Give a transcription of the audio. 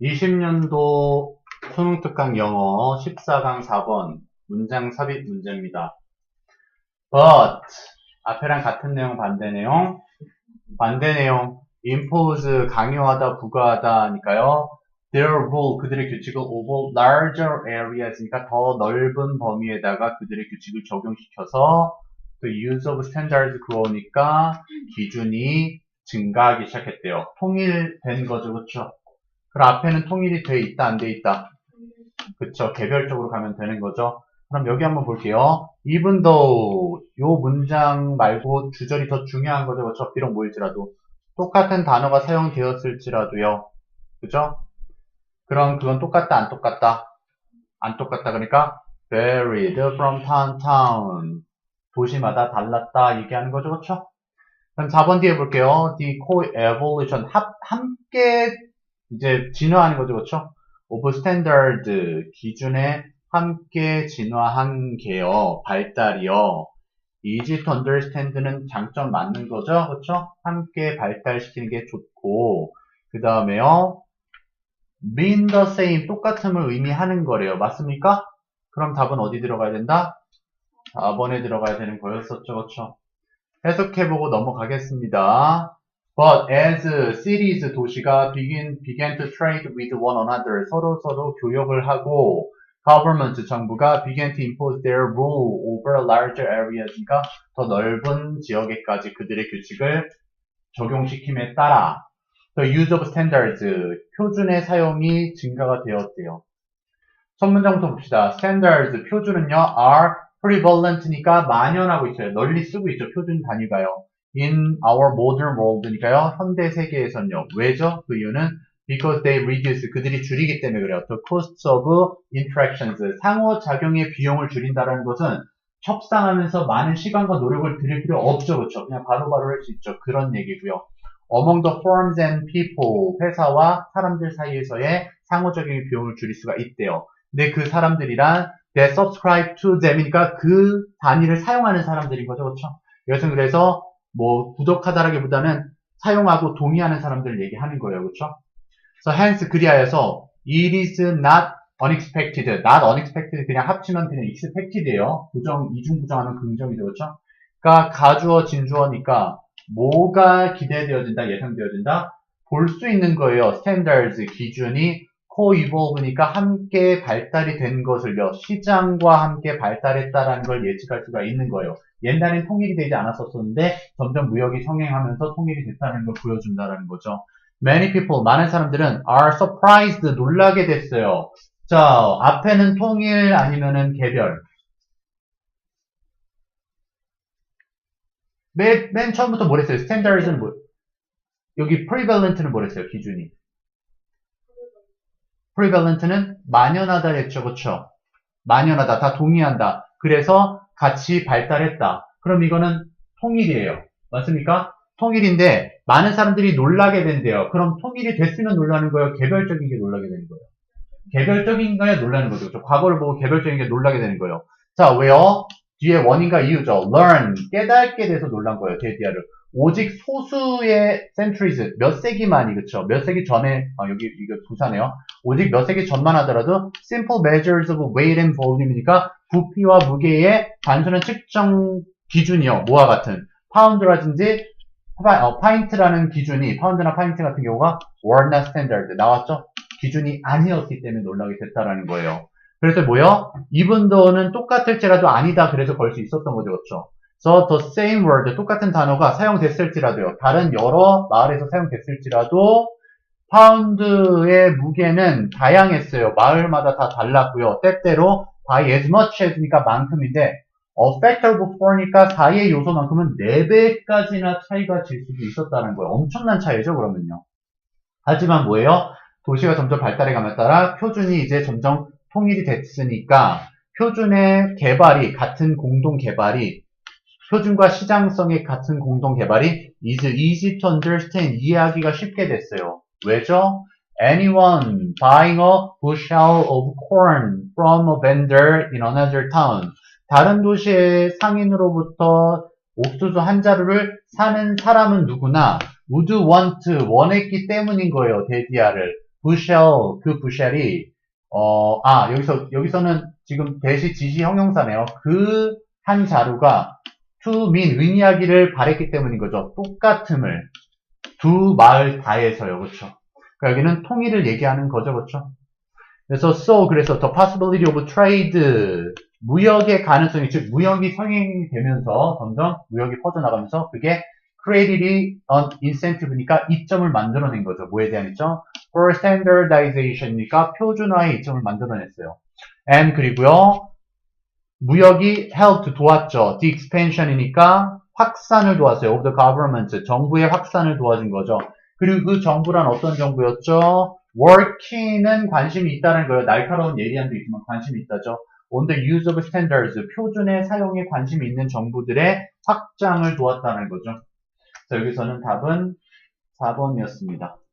20년도 수능 특강 영어 14강 4번 문장 삽입 문제입니다. but 앞에랑 같은 내용 반대 내용 반대 내용 impose 강요하다 부과하다 니까요. their rule 그들의 규칙을 over larger areas니까 더 넓은 범위에다가 그들의 규칙을 적용시켜서 the use of standards 그러니까 기준이 증가하기 시작했대요. 통일된 거죠, 그렇죠? 그럼 앞에는 통일이 돼 있다, 안 돼 있다? 그쵸. 개별적으로 가면 되는 거죠. 그럼 여기 한번 볼게요. even though 요 문장 말고 주절이 더 중요한 거죠. 그쵸. 비록 모일지라도. 똑같은 단어가 사용되었을지라도요. 그죠? 그럼 그건 똑같다, 안 똑같다? 안 똑같다. 그러니까 varied from town town. 도시마다 달랐다 얘기하는 거죠. 그쵸? 그럼 4번 뒤에 볼게요. The co-evolution. 합, 함께 이제 진화하는 거죠, 그렇죠? of standard 기준에 함께 진화한 게요, 발달이요. to understand는 장점 맞는 거죠, 그렇죠? 함께 발달시키는 게 좋고 그 다음에요, mean the same 똑같음을 의미하는 거래요, 맞습니까? 그럼 답은 어디 들어가야 된다? 4번에 들어가야 되는 거였었죠, 그렇죠? 해석해보고 넘어가겠습니다. But as cities 도시가 begin began to trade with one another 서로 서로 교역을 하고 government 정부가 began to impose their rule over larger areas니까 더 넓은 지역에까지 그들의 규칙을 적용시킴에 따라 the use of standards 표준의 사용이 증가가 되었대요. 첫 문장부터 봅시다. standards 표준은요 are prevalent니까 만연하고 있어요. 널리 쓰고 있죠. 표준 단위가요. In our modern world니까요. 현대 세계에선요. 왜죠? 그 이유는 because they reduce 그들이 줄이기 때문에 그래요. the costs of interactions 상호 작용의 비용을 줄인다는 것은 협상하면서 많은 시간과 노력을 들일 필요 없죠. 그렇죠? 그냥 바로바로 할 수 있죠. 그런 얘기고요. among the firms and people 회사와 사람들 사이에서의 상호작용의 비용을 줄일 수가 있대요. 근데 그 사람들이란 they subscribe to them이니까 그 단위를 사용하는 사람들인 거죠. 그렇죠? 이것은 그래서 뭐 부족하다라기보다는 사용하고 동의하는 사람들을 얘기하는 거예요. 그렇죠? So hence 그리하여서 it is not unexpected, not unexpected 그냥 합치면 그냥 expected예요. 부정 이중 부정하면 긍정이죠. 그렇죠? 그러니까 가주어 진주어니까 뭐가 기대되어진다, 예상되어진다? 볼 수 있는 거예요. standards 기준이 co-evolve니까 함께 발달이 된 것을요. 시장과 함께 발달했다라는 걸 예측할 수가 있는 거예요. 옛날엔 통일이 되지 않았었는데 점점 무역이 성행하면서 통일이 됐다는 걸 보여준다는 거죠. Many people, 많은 사람들은 are surprised, 놀라게 됐어요. 자, 앞에는 통일 아니면은 개별. 맨, 맨 처음부터 뭐랬어요? standards는 뭐, 여기 prevalent는 뭐랬어요? 기준이. prevalent는 만연하다 했죠. 그쵸? 만연하다. 다 동의한다. 그래서 같이 발달했다. 그럼 이거는 통일이에요. 맞습니까? 통일인데 많은 사람들이 놀라게 된대요. 그럼 통일이 됐으면 놀라는 거예요? 개별적인 게 놀라게 되는 거예요? 개별적인 거에 놀라는 거죠. 그렇죠? 과거를 보고 개별적인 게 놀라게 되는 거예요. 자, 왜요? 뒤에 원인과 이유죠. learn, 깨닫게 돼서 놀란 거예요. 데디아를. 오직 소수의 centuries, 몇 세기만이, 그쵸? 몇 세기 전에, 아, 여기, 이거 부사네요. 오직 몇 세기 전만 하더라도 simple measures of weight and volume이니까 부피와 무게의 단순한 측정 기준이요. 뭐와 같은. 파운드라든지 어, 파인트라는 기준이 파운드나 파인트 같은 경우가 not standard 나왔죠? 기준이 아니었기 때문에 놀라게 됐다라는 거예요. 그래서 뭐요? though는 똑같을지라도 아니다 그래서 걸 수 있었던 거죠. 그렇죠? So the same word 똑같은 단어가 사용됐을지라도요. 다른 여러 마을에서 사용됐을지라도 파운드의 무게는 다양했어요. 마을마다 다 달랐고요. 때때로 by as much as니까 만큼인데 a factor 4니까 4의 요소만큼은 4배까지나 차이가 질 수도 있었다는 거예요. 엄청난 차이죠, 그러면요. 하지만 뭐예요? 도시가 점점 발달해 감에 따라 표준이 이제 점점 통일이 됐으니까 표준의 개발이 같은 공동 개발이 표준과 시장성의 같은 공동 개발이 is easy to understand 이해하기가 쉽게 됐어요. 왜죠? Anyone buying a bushel of corn from a vendor in another town 다른 도시의 상인으로부터 옥수수 한 자루를 사는 사람은 누구나 would want 원했기 때문인 거예요. 데디아를 bushel, 그 bushell이, 어, 아, 여기서, 여기서는 지금 대시 지시 형용사네요. 그 한 자루가 to mean 의미하기를 바랬기 때문인 거죠. 똑같음을. 두 마을 다에서요. 그렇죠? 그러니까 여기는 통일을 얘기하는 거죠. 그렇죠? 그래서 so 그래서 the possibility of trade 무역의 가능성이 즉 무역이 성행이 되면서 점점 무역이 퍼져나가면서 그게 created an incentive니까 이점을 만들어낸 거죠. 뭐에 대한 이점? for standardization이니까 표준화의 이점을 만들어냈어요. and 그리고요 무역이 helped 도왔죠. the expansion이니까 확산을 도왔어요. of the government 정부의 확산을 도와준 거죠. 그리고 그 정부란 어떤 정부였죠? working은 관심이 있다는 거예요. 날카로운 예리함도 있지만 관심이 있다죠. on the use of standards 표준의 사용에 관심이 있는 정부들의 확장을 도왔다는 거죠. 자, 여기서는 답은 4번이었습니다.